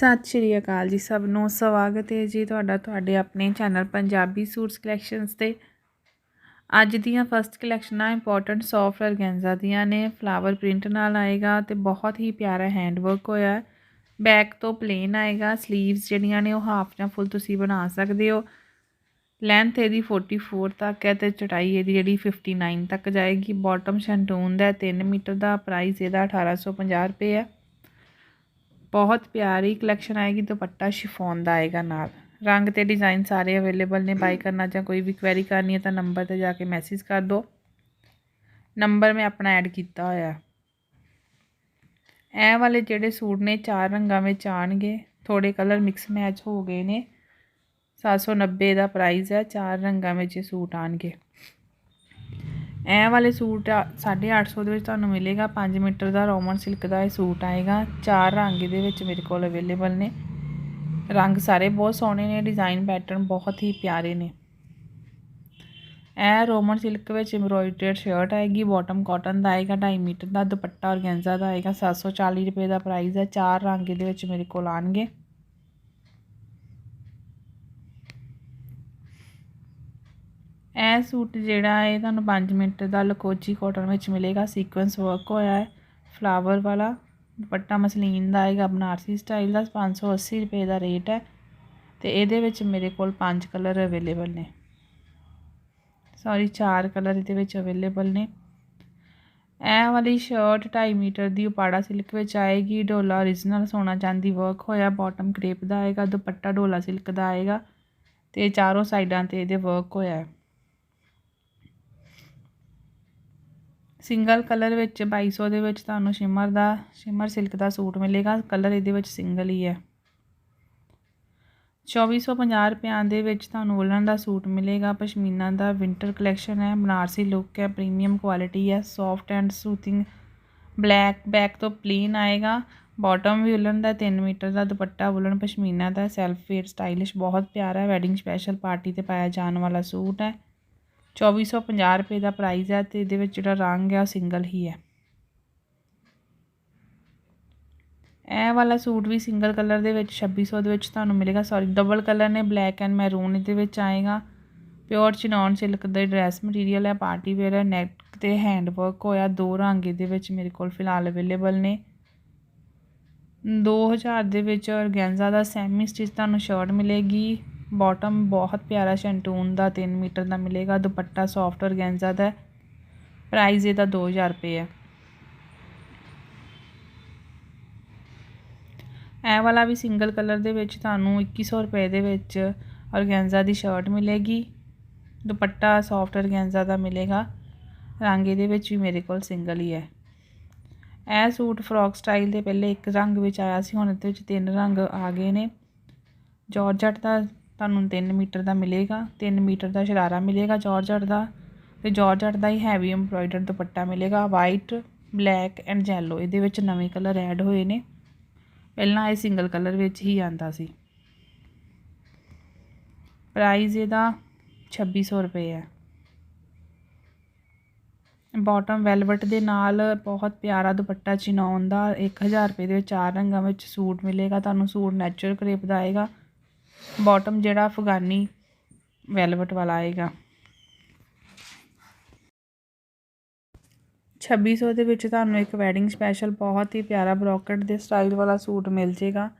ਸਤਿ ਸ਼੍ਰੀ ਅਕਾਲ ਜੀ ਸਭ ਨੂੰ। ਸਵਾਗਤ ਹੈ ਜੀ ਤੁਹਾਡਾ ਤੁਹਾਡੇ ਆਪਣੇ ਚੈਨਲ ਪੰਜਾਬੀ ਸੂਟਸ ਕਲੈਕਸ਼ਨਸ ਤੇ। ਅੱਜ ਦੀਆਂ ਫਸਟ ਕਲੈਕਸ਼ਨਾਂ ਇੰਪੋਰਟੈਂਟ ਸੌਫਟ ਔਰਗੈਂਜ਼ਾ ਦੀਆਂ ਨੇ। ਫਲਾਵਰ ਪ੍ਰਿੰਟ ਨਾਲ ਆਏਗਾ ਤੇ ਬਹੁਤ ਹੀ ਪਿਆਰਾ ਹੈਂਡ ਵਰਕ ਹੋਇਆ। ਬੈਕ ਤੋਂ ਪਲੇਨ ਆਏਗਾ। 슬ੀਵਸ ਜਿਹੜੀਆਂ ਨੇ ਉਹ ਹਾਫ ਜਾਂ ਫੁੱਲ ਤੁਸੀਂ ਬਣਾ ਸਕਦੇ ਹੋ। ਲੈਂਥ ਇਹਦੀ 44 ਤੱਕ ਹੈ ਤੇ ਚਟਾਈ ਇਹਦੀ ਜਿਹੜੀ 59 ਤੱਕ ਜਾਏਗੀ। ਬਾਟਮ ਸ਼ੈਂਟੂਨ ਦਾ 3 ਮੀਟਰ ਦਾ ਪ੍ਰਾਈਸ ਇਹਦਾ 1850 ਰੁਪਏ ਹੈ। ਬਹੁਤ ਪਿਆਰੀ ਕਲੈਕਸ਼ਨ ਆਏਗੀ, ਦੁਪੱਟਾ ਸ਼ਿਫੋਨ ਦਾ ਆਏਗਾ ਨਾਲ। ਰੰਗ ਤੇ ਡਿਜ਼ਾਈਨ ਸਾਰੇ ਅਵੇਲੇਬਲ ਨੇ ਬਾਈ ਕਰਨਾ ਜਾਂ ਕੋਈ ਵੀ ਕੁਐਰੀ ਕਰਨੀ ਹੈ ਤਾਂ ਨੰਬਰ ਤੇ ਜਾ ਕੇ ਮੈਸੇਜ ਕਰ ਦਿਓ। ਨੰਬਰ ਮੈਂ ਆਪਣਾ ਐਡ ਕੀਤਾ ਹੋਇਆ। ਇਹ ਵਾਲੇ ਜਿਹੜੇ ਸੂਟ ਨੇ, ਚਾਰ ਰੰਗਾਂ ਵਿੱਚ ਆਣਗੇ ਥੋੜੇ ਕਲਰ ਮਿਕਸ ਮੈਚ ਹੋ ਗਏ ਨੇ। 790 ਦਾ ਪ੍ਰਾਈਸ ਹੈ, ਚਾਰ ਰੰਗਾਂ ਵਿੱਚ ਇਹ ਸੂਟ ਆਣਗੇ ਇਹ ਵਾਲੇ ਸੂਟ 850 ਦੇ ਵਿੱਚ ਤੁਹਾਨੂੰ ਮਿਲੇਗਾ। 5 ਮੀਟਰ ਦਾ ਰੋਮਨ ਸਿਲਕ ਦਾ ਇਹ ਸੂਟ ਆਏਗਾ। ਚਾਰ ਰੰਗ ਇਹਦੇ ਵਿੱਚ ਮੇਰੇ ਕੋਲ ਅਵੇਲੇਬਲ ਨੇ। ਰੰਗ ਸਾਰੇ ਬਹੁਤ ਸੋਹਣੇ ਨੇ, ਡਿਜ਼ਾਈਨ ਪੈਟਰਨ ਬਹੁਤ ਹੀ ਪਿਆਰੇ ਨੇ। ਇਹ ਰੋਮਨ ਸਿਲਕ ਵਿੱਚ ਐਮਬ੍ਰੋਇਡਰਡ ਸ਼ਰਟ ਆਏਗੀ ਬਾਟਮ ਕਾਟਨ ਦਾ ਆਏਗਾ 2.5 ਮੀਟਰ ਦਾ ਦੁਪੱਟਾ ਔਰਗੈਂਜ਼ਾ ਦਾ ਆਏਗਾ 740 ਰੁਪਏ ਦਾ ਪ੍ਰਾਈਸ ਹੈ ਚਾਰ ਰੰਗ ਇਹਦੇ ਵਿੱਚ ਮੇਰੇ ਕੋਲ ਆਣਗੇ ਇਹ ਸੂਟ ਜਿਹੜਾ ਹੈ ਤੁਹਾਨੂੰ 5 ਮਿੰਟ ਦਾ ਲਕੋਜੀ ਕਾਟਨ ਵਿੱਚ ਮਿਲੇਗਾ ਸੀਕੁਐਂਸ ਵਰਕ ਹੋਇਆ ਹੈ ਫਲਾਵਰ ਵਾਲਾ, ਦੁਪੱਟਾ ਮਸਲੀਨ ਦਾ ਆਏਗਾ, ਬਨਾਰਸੀ ਸਟਾਈਲ ਦਾ 580 ਰੁਪਏ ਦਾ ਰੇਟ ਹੈ ਤੇ ਇਹਦੇ ਵਿੱਚ ਮੇਰੇ ਕੋਲ ਪੰਜ ਕਲਰ ਅਵੇਲੇਬਲ ਨੇ। ਸੌਰੀ ਚਾਰ ਕਲਰ ਇਹਦੇ ਵਿੱਚ ਅਵੇਲੇਬਲ ਨੇ। ਇਹ ਵਾਲੀ ਸ਼ਰਟ 2.5 ਮੀਟਰ ਦੀ ਉਪਾੜਾ ਸਿਲਕ ਵਿੱਚ ਆਏਗੀ, ਡੋਲਾ origignal ਸੋਨਾ ਚਾਂਦੀ ਵਰਕ ਹੋਇਆ ਬਾਟਮ ਕ੍ਰੇਪ ਦਾ ਆਏਗਾ, ਦੁਪੱਟਾ ਡੋਲਾ ਸਿਲਕ ਦਾ ਆਏਗਾ ਤੇ ਚਾਰੋਂ ਸਾਈਡਾਂ ਤੇ ਇਹਦੇ ਵਰਕ ਹੋਇਆ ਹੈ। ਸਿੰਗਲ ਕਲਰ ਵਿੱਚ 2200 ਦੇ ਵਿੱਚ ਤੁਹਾਨੂੰ ਸ਼ਿਮਰ ਦਾ, ਸ਼ਿਮਰ ਸਿਲਕ ਦਾ ਸੂਟ ਮਿਲੇਗਾ। ਕਲਰ ਇਹਦੇ ਵਿੱਚ ਸਿੰਗਲ ਹੀ ਹੈ। 2450 ਰੁਪਿਆਂ ਦੇ ਵਿੱਚ ਤੁਹਾਨੂੰ ਵੁਲਨ ਦਾ ਸੂਟ ਮਿਲੇਗਾ। ਪਸ਼ਮੀਨਾ ਦਾ ਵਿੰਟਰ ਕਲੈਕਸ਼ਨ ਹੈ। ਬਨਾਰਸੀ ਲੁੱਕ ਹੈ। ਪ੍ਰੀਮੀਅਮ ਕੁਆਲਿਟੀ ਹੈ। Soft and soothing black back ਤੋਂ ਪਲੇਨ ਆਏਗਾ। ਬਾਟਮ ਵੀ ਵੁਲਨ ਦਾ 3 ਮੀਟਰ ਦਾ ਦੁਪੱਟਾ ਵੁਲਨ ਪਸ਼ਮੀਨਾ ਦਾ ਸੈਲਫ ਫੇਅਰ ਸਟਾਈਲਿਸ਼ ਬਹੁਤ ਪਿਆਰਾ ਹੈ। ਵੈਡਿੰਗ ਸਪੈਸ਼ਲ ਪਾਰਟੀ ਤੇ ਪਾਇਆ ਜਾਣ ਵਾਲਾ ਸੂਟ ਹੈ। 2450 ਰੁਪਏ ਦਾ ਪ੍ਰਾਈਸ ਹੈ ਤੇ ਇਹਦੇ ਵਿੱਚ ਜਿਹੜਾ ਰੰਗ ਹੈ ਉਹ ਸਿੰਗਲ ਹੀ ਹੈ ਇਹ ਵਾਲਾ ਸੂਟ ਵੀ ਸਿੰਗਲ ਕਲਰ ਦੇ ਵਿੱਚ 2600 ਦੇ ਵਿੱਚ ਤੁਹਾਨੂੰ ਮਿਲੇਗਾ ਸੌਰੀ ਡਬਲ ਕਲਰ ਨੇ ਬਲੈਕ ਐਂਡ ਮੈਰੂਨ ਇਹਦੇ ਵਿੱਚ ਆਏਗਾ ਪਿਓਰ ਚਿਨੌਨ ਸਿਲਕ ਦਾ ਡਰੈਸ ਮਟੀਰੀਅਲ ਹੈ ਪਾਰਟੀ ਵੇਅਰ ਹੈ ਨੈਕ ਤੇ ਹੈਂਡ ਵਰਕ ਹੋਇਆ ਦੋ ਰੰਗ ਇਹਦੇ ਵਿੱਚ ਮੇਰੇ ਕੋਲ ਫਿਲਹਾਲ ਅਵੇਲੇਬਲ ਨੇ 2000 ਦੇ ਵਿੱਚ ਔਰਗੈਂਜ਼ਾ ਦਾ ਸੈਮੀ ਸਟਿਚ ਤੁਹਾਨੂੰ ਸ਼ਰਟ ਮਿਲੇਗੀ ਬਾਟਮ ਬਹੁਤ ਪਿਆਰਾ ਸ਼ੈਂਟੂਨ ਦਾ 3 ਮੀਟਰ ਦਾ ਮਿਲੇਗਾ, ਦੁਪੱਟਾ ਸੌਫਟ ਔਰਗੈਂਜ਼ਾ ਦਾ ਪ੍ਰਾਈਸ ਇਹਦਾ 2000 ਰੁਪਏ ਹੈ। ਇਹ ਵਾਲਾ ਵੀ ਸਿੰਗਲ ਕਲਰ ਦੇ ਵਿੱਚ ਤੁਹਾਨੂੰ 2100 ਰੁਪਏ ਦੇ ਵਿੱਚ ਔਰਗੈਂਜ਼ਾ ਦੀ ਸ਼ਰਟ ਮਿਲੇਗੀ। ਦੁਪੱਟਾ ਸੌਫਟ ਔਰਗੈਂਜ਼ਾ ਦਾ ਮਿਲੇਗਾ। ਰੰਗ ਇਹਦੇ ਵਿੱਚ ਵੀ ਮੇਰੇ ਕੋਲ ਸਿੰਗਲ ਹੀ ਹੈ। ਇਹ ਸੂਟ ਫਰੋਕ ਸਟਾਈਲ ਦੇ ਪਹਿਲੇ ਇੱਕ ਰੰਗ ਵਿੱਚ ਆਇਆ ਸੀ, ਹੁਣ ਇਹਦੇ ਵਿੱਚ ਤਿੰਨ ਰੰਗ ਆ ਗਏ ਨੇ। ਜਾਰਜਟ ਦਾ ਤੁਹਾਨੂੰ 3 ਮੀਟਰ ਦਾ ਮਿਲੇਗਾ 3 ਮੀਟਰ ਦਾ ਸ਼ਰਾਰਾ ਮਿਲੇਗਾ ਜਾਰਜਟ ਦਾ ਤੇ ਜਾਰਜਟ ਦਾ ਹੀ ਹੈਵੀ ਐਮਬ੍ਰੋਇਡਰ ਦੁਪੱਟਾ ਮਿਲੇਗਾ ਵਾਈਟ ਬਲੈਕ ਐਂਡ ਜੈਲੋ ਇਹਦੇ ਵਿੱਚ ਨਵੇਂ ਕਲਰ ਐਡ ਹੋਏ ਨੇ। ਪਹਿਲਾਂ ਇਹ ਸਿੰਗਲ ਕਲਰ ਵਿੱਚ ਹੀ ਆਂਦਾ ਸੀ। ਪ੍ਰਾਈਸ ਇਹਦਾ 2600 ਰੁਪਏ ਹੈ। ਬਾਟਮ ਵੈਲਵਟ ਦੇ ਨਾਲ ਬਹੁਤ ਪਿਆਰਾ ਦੁਪੱਟਾ ਚਿਨੌਨ ਦਾ 1000 ਰੁਪਏ ਦੇ ਵਿੱਚ ਚਾਰ ਰੰਗਾਂ ਵਿੱਚ ਸੂਟ ਮਿਲੇਗਾ, ਤੁਹਾਨੂੰ ਸੂਟ ਨੈਚੁਰਲ ਕਰੇਪ ਦਾ ਆਏਗਾ। ਬਾਟਮ ਜਿਹੜਾ ਅਫਗਾਨੀ ਵੈਲਵਟ ਵਾਲਾ ਆਏਗਾ। 2600 ਦੇ ਵਿੱਚ ਤੁਹਾਨੂੰ ਇੱਕ ਵੈਡਿੰਗ ਸਪੈਸ਼ਲ ਬਹੁਤ ਹੀ ਪਿਆਰਾ ਬ੍ਰੋਕਟ ਦੇ ਸਟਾਈਲ ਵਾਲਾ ਸੂਟ ਮਿਲ ਜੇਗਾ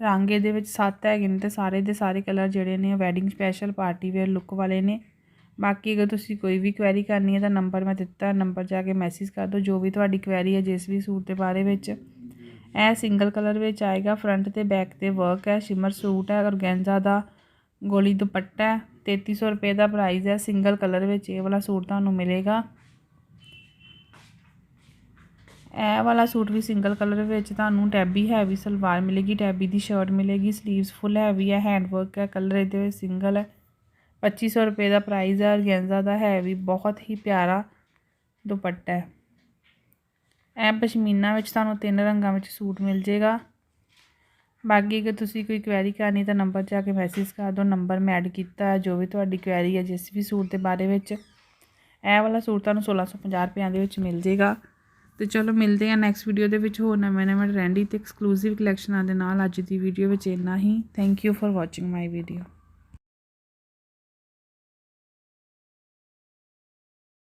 ਰੰਗ ਇਹਦੇ ਵਿੱਚ ਸੱਤ ਹੈਗੇ ਨੇ ਤੇ ਸਾਰੇ ਦੇ ਸਾਰੇ ਕਲਰ ਜਿਹੜੇ ਨੇ wedding special party wear look ਵਾਲੇ ਨੇ। ਬਾਕੀ ਅਗਰ ਤੁਸੀਂ ਕੋਈ ਵੀ ਕੁਐਰੀ ਕਰਨੀ ਹੈ ਤਾਂ ਨੰਬਰ ਮੈਂ ਦਿੱਤਾ ਨੰਬਰ ਜਾ ਕੇ ਮੈਸੇਜ ਕਰ ਦਿਓ। ਜੋ ਵੀ ਤੁਹਾਡੀ ਕੁਐਰੀ ਹੈ ਜਿਸ ਵੀ ਸੂਟ ਦੇ ਬਾਰੇ ਵਿੱਚ। ਇਹ ਸਿੰਗਲ ਕਲਰ ਵਿੱਚ ਆਏਗਾ। ਫਰੰਟ ਤੇ ਬੈਕ ਤੇ ਵਰਕ ਹੈ। ਸ਼ਿਮਰ ਸੂਟ ਹੈ ਔਰਗੈਂਜ਼ਾ ਦਾ ਗੋਲੀ ਦੁਪੱਟਾ ਹੈ। 3300 ਰੁਪਏ ਦਾ ਪ੍ਰਾਈਸ ਹੈ। ਸਿੰਗਲ ਕਲਰ ਵਿੱਚ ਇਹ ਵਾਲਾ ਸੂਟ ਤੁਹਾਨੂੰ ਮਿਲੇਗਾ। ਇਹ ਵਾਲਾ ਸੂਟ ਵੀ ਸਿੰਗਲ ਕਲਰ ਵਿੱਚ ਤੁਹਾਨੂੰ ਟੈਬੀ ਹੈਵੀ ਸਲਵਾਰ ਮਿਲੇਗੀ। ਟੈਬੀ ਦੀ ਸ਼ਰਟ ਮਿਲੇਗੀ। 슬ੀਵਸ ਫੁੱਲ ਹੈਵੀ ਹੈ। ਹੈਂਡ ਵਰਕ ਹੈ। ਕਲਰ ਇਹਦੇ ਵਿੱਚ ਸਿੰਗਲ ਹੈ। 2500 ਰੁਪਏ ਦਾ ਪ੍ਰਾਈਸ ਹੈ। ਔਰਗੈਂਜ਼ਾ ਦਾ ਹੈਵੀ ਬਹੁਤ ਹੀ ਪਿਆਰਾ ਦੁਪੱਟਾ ਹੈ। ਇਹ ਪਸ਼ਮੀਨਾ ਵਿੱਚ ਤੁਹਾਨੂੰ ਤਿੰਨ ਰੰਗਾਂ ਵਿੱਚ ਸੂਟ ਮਿਲ ਜੇਗਾ। ਬਾਕੀ ਅਗਰ ਤੁਸੀਂ ਕੋਈ ਕੁਐਰੀ ਕਰਨੀ ਤਾਂ ਨੰਬਰ 'ਚ ਆ ਕੇ ਮੈਸੇਜ ਕਰ ਦਿਓ ਨੰਬਰ ਮੈਂ ਐਡ ਕੀਤਾ ਜੋ ਵੀ ਤੁਹਾਡੀ ਕੁਐਰੀ ਹੈ ਜਿਸ ਵੀ ਸੂਟ ਦੇ ਬਾਰੇ ਵਿੱਚ। ਇਹ ਵਾਲਾ ਸੂਟ ਤੁਹਾਨੂੰ 1650 ਰੁਪਏ ਦੇ ਵਿੱਚ ਮਿਲ ਜੇਗਾ। ਤੇ ਚਲੋ ਮਿਲਦੇ ਹਾਂ ਨੈਕਸਟ ਵੀਡੀਓ ਦੇ ਵਿੱਚ ਹੋਰ ਨਵੇਂ ਨਵੇਂ ਟ੍ਰੈਂਡੀ ਤੇ ਐਕਸਕਲੂਸਿਵ ਕਲੈਕਸ਼ਨਾਂ ਦੇ ਨਾਲ ਅੱਜ ਦੀ ਵੀਡੀਓ ਵਿੱਚ ਇੰਨਾ ਹੀ। Thank you for watching my video